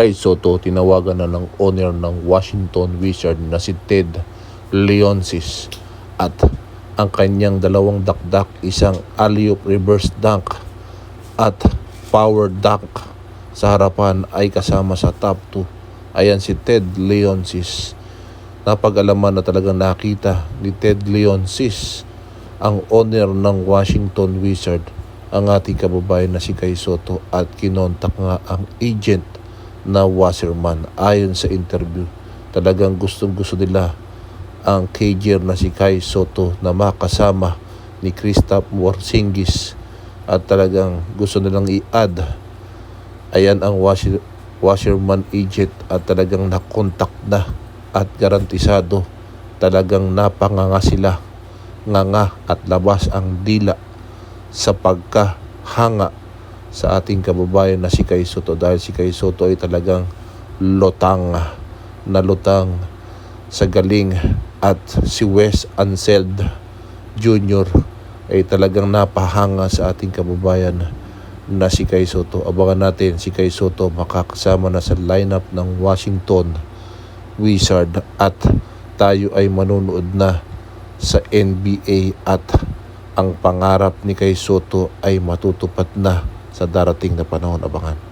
Kay Soto, tinawagan na ng owner ng Washington Wizard na si Ted Leonsis at ang kanyang dalawang dakdak, isang alley-oop reverse dunk at power dunk sa harapan ay kasama sa top 2. Ayan si Ted Leonsis. Napag-alaman na talagang nakita ni Ted Leonsis ang owner ng Washington Wizard ang ating kababayan na si Kai Soto at kinontak nga ang agent na Wasserman ayon sa interview. Talagang gustong gusto nila ang KJ na si Kai Soto na makasama ni Christoph Porzingis at talagang gusto nilang i-add ayan ang washer, washerman agent at talagang nakontak na at garantisado talagang napanganga sila. Nganga at labas ang dila sa pagkahanga sa ating kababayan na si Kai Soto dahil si Kai Soto ay talagang lutang na lutang sa galing at si Wes Anseld Jr. ay talagang napahanga sa ating kababayan na si Kai Soto. Abangan natin si Kai Soto makakasama na sa lineup ng Washington Wizard at tayo ay manunood na sa NBA at ang pangarap ni Kai Soto ay matutupad na sa darating na panahon. Abangan.